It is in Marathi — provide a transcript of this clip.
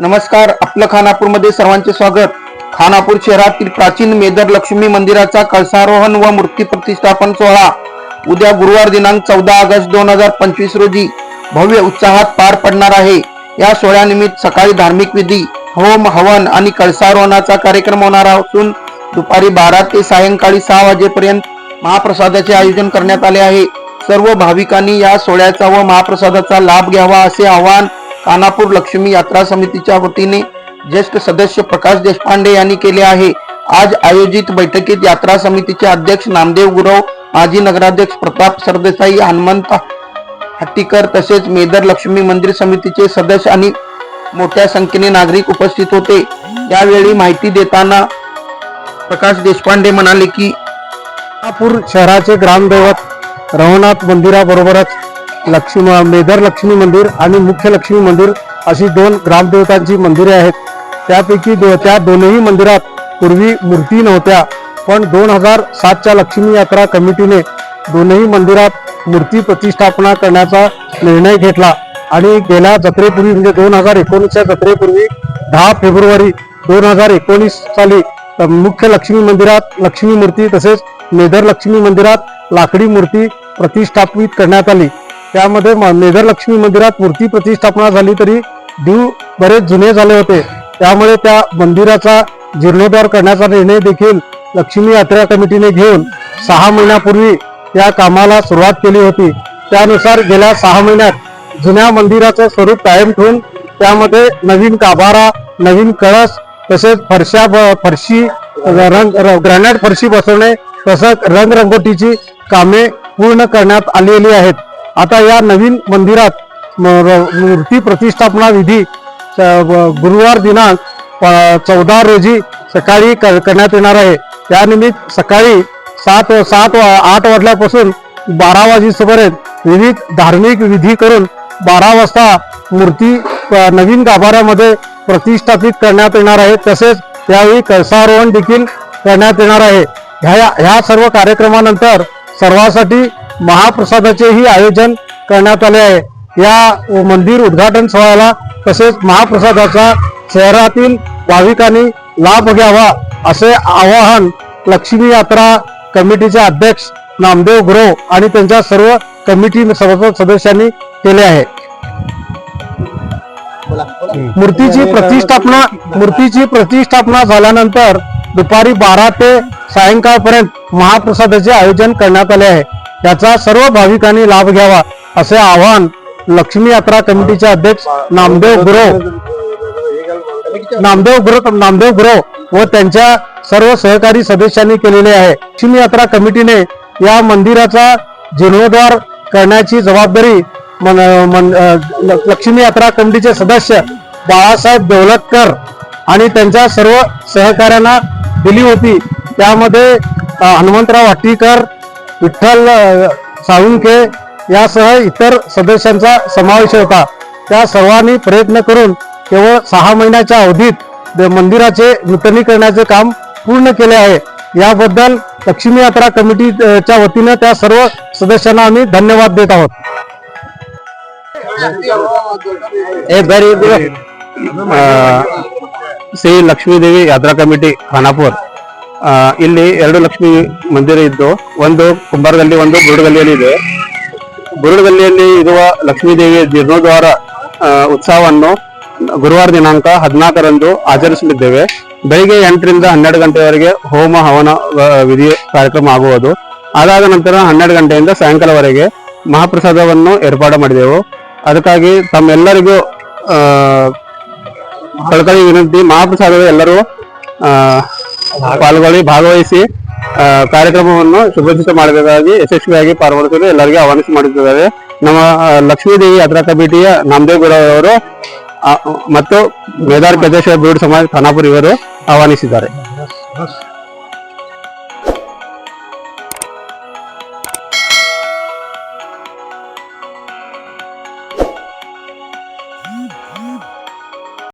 नमस्कार आपलं खानापूरमध्ये सर्वांचे स्वागत. खानापूर शहरातील प्राचीन मेदर लक्ष्मी मंदिराचा कळसारोहण व मूर्ती प्रतिष्ठापन सोहळा उद्या गुरुवार दिनांक चौदा ऑगस्ट दोन हजार पंचवीस रोजी भव्य उत्साहात पार पडणार आहे. या सोहळ्यानिमित्त सकाळी धार्मिक विधी होम हवन आणि कळसारोहणाचा कार्यक्रम होणार असून दुपारी बारा ते सायंकाळी सहा वाजेपर्यंत महाप्रसादाचे आयोजन करण्यात आले आहे. सर्व भाविकांनी या सोहळ्याचा व महाप्रसादाचा लाभ घ्यावा असे आवाहन कानापूर लक्ष्मी यात्रा समितीच्या वतीने ज्येष्ठ सदस्य प्रकाश देशपांडे यांनी केले आहे. आज आयोजित बैठकीत यात्रा समितीचे अध्यक्ष नामदेव गुरव माजी नगराध्यक्ष प्रताप सरदेसाई हनुमंत हट्टीकर तसेच मेदर लक्ष्मी मंदिर समितीचे सदस्य आणि मोठ्या संख्येने नागरिक उपस्थित होते. यावेळी माहिती देताना प्रकाश देशपांडे म्हणाले की शहराचे ग्रामदैवत रवनाथ मंदिराबरोबरच लक्ष्मी मेधर लक्ष्मी मंदिर आणि मुख्य लक्ष्मी मंदिर अशी दोन ग्रामदेवतांची मंदिरे आहेत. त्यापैकी दो त्या दोनही मंदिरात पूर्वी मूर्ती नव्हत्या पण दोन हजार सातच्या लक्ष्मी यात्रा कमिटीने दोनही मंदिरात मूर्ती प्रतिष्ठापना करण्याचा निर्णय घेतला आणि गेल्या जत्रेपूर्वी म्हणजे दोन हजार एकोणीसच्या जत्रेपूर्वी दहा फेब्रुवारी दोन हजार एकोणीस साली मुख्य लक्ष्मी मंदिरात लक्ष्मी मूर्ती तसेच मेधर लक्ष्मी मंदिरात लाकडी मूर्ती प्रतिष्ठापित करण्यात आली. त्यामध्ये म- लक्ष्मी मंदिरात मूर्ती प्रतिष्ठापना झाली तरी दिव बरेच जुने झाले होते. त्यामुळे त्या मंदिराचा जीर्णोद्धार करण्याचा निर्णय देखील लक्ष्मी यात्रा कमिटीने घेऊन सहा महिन्यापूर्वी या कामाला सुरुवात केली होती. त्यानुसार गेल्या सहा महिन्यात जुन्या मंदिराचं स्वरूप कायम ठेवून त्यामध्ये नवीन गाभारा नवीन कळस तसेच फरशा ब- फरशी रंग र- ग्रॅनाइट फरशी बसवणे तसंच रंगरंगोटीची कामे पूर्ण करण्यात आलेली आहेत. आता या नवीन मंदिरात म- मूर्ती प्रतिष्ठापना विधी गुरुवार दिनांक चौदा रोजी सकाळी क- करण्यात येणार आहे. त्यानिमित्त सकाळी सात सात वा- आठ वाजल्यापासून बारा वाजेपर्यंत विविध धार्मिक विधी करून बारा वाजता मूर्ती नवीन गाभाऱ्यामध्ये प्रतिष्ठापित करण्यात येणार आहे. तसेच त्यावेळी कळसारोहण देखील करण्यात येणार आहे. ह्या ह्या सर्व कार्यक्रमानंतर सर्वांसाठी महाप्रसादाचेही आयोजन करण्यात आले आहे. या मंदिर उद्घाटन सोहळ्याला तसेच महाप्रसादाचा शहरातील भाविकांनी लाभ घ्यावा असे आवाहन लक्ष्मी यात्रा कमिटीचे अध्यक्ष नामदेव गुरव आणि त्यांच्या सर्व कमिटी सदस्यांनी केले आहे. मूर्तीची प्रतिष्ठापना मूर्तीची प्रतिष्ठापना झाल्यानंतर दुपारी बारा ते सायंकाळपर्यंत महाप्रसादाचे आयोजन करण्यात आले आहे. याचा सर्व भाविकांनी लाभ घ्यावा असे आवाहन लक्ष्मी यात्रा कमिटीचे अध्यक्ष नामदेव गुरव नामदेव गुरव नामदेव गुरव व त्यांच्या सर्व सहकारी सदस्यांनी केलेले आहे. लक्ष्मी यात्रा कमिटीने या मंदिराचा जीर्णोद्धार करण्याची जबाबदारी मन- मन- लक्ष्मी यात्रा कमिटीचे सदस्य बाळासाहेब देवलतकर आणि त्यांच्या सर्व सहकाऱ्यांना दिली होती. त्यामध्ये हनुमंतराव हट्टीकर विठ्ठल साळुंके यासह इतर सदस्यांचा समावेश होता. त्या सर्वांनी प्रयत्न करून केवळ सहा महिन्याच्या अवधीत मंदिराचे नूतनीकरणाचे काम पूर्ण केले आहे. याबद्दल लक्ष्मी यात्रा कमिटीच्या वतीनं त्या सर्व सदस्यांना आम्ही धन्यवाद देत आहोत. श्री लक्ष्मीदेवी यात्रा कमिटी खानापूर. ಇಲ್ಲಿ ಎರಡು ಲಕ್ಷ್ಮಿ ಮಂದಿರ ಇದ್ದು ಒಂದು ಕುಂಬಾರದಲ್ಲಿ ಒಂದು ಬುರುಡಗಲ್ಲಿಯಲ್ಲಿ ಇದೆ. ಬುರುಡಗಲ್ಲಿಯಲ್ಲಿ ಇರುವ ಲಕ್ಷ್ಮೀದೇವಿಯ ಜೀರ್ಣೋದ್ವಾರ ಆ, ಉತ್ಸವವನ್ನು ಗುರುವಾರ ದಿನಾಂಕ ಹದಿನಾಲ್ಕರಂದು ಆಚರಿಸಲಿದ್ದೇವೆ. ಬೆಳಿಗ್ಗೆ ಎಂಟರಿಂದ ಹನ್ನೆರಡು ಗಂಟೆವರೆಗೆ ಹೋಮ ಹವನ ವಿಧಿ ಕಾರ್ಯಕ್ರಮ ಆಗುವುದು. ಅದಾದ ನಂತರ ಹನ್ನೆರಡು ಗಂಟೆಯಿಂದ ಸಾಯಂಕಾಲವರೆಗೆ ಮಹಾಪ್ರಸಾದವನ್ನು ಏರ್ಪಾಡು ಮಾಡಿದೆವು. ಅದಕ್ಕಾಗಿ ತಮ್ಮೆಲ್ಲರಿಗೂ ಕಳಕಳಿ ವಿನಂತಿ ಮಹಾಪ್ರಸಾದದ ಎಲ್ಲರೂ ಪಾಲ್ಗೊಳ್ಳಿ, ಭಾಗವಹಿಸಿ ಕಾರ್ಯಕ್ರಮವನ್ನು ಶುಭಚಿತ ಮಾಡಬೇಕಾಗಿ ಯಶಸ್ವಿಯಾಗಿ ಪಾಲ್ಗೊಳಿಸಲು ಎಲ್ಲರಿಗೂ ಆಹ್ವಾನಿಸಿ ಮಾಡುತ್ತಿದ್ದಾರೆ ನಮ್ಮ ಲಕ್ಷ್ಮೀದೇವಿ ಯಾತ್ರಾ ಕಮಿಟಿಯ ನಾಮದೇವ್ ಅವರು ಮತ್ತು ಮೇದಾರ್ ಪ್ರದೇಶ ಬೀಡು ಸಮಾಜ ಖಾನಾಪುರ್ ಇವರು ಆಹ್ವಾನಿಸಿದ್ದಾರೆ.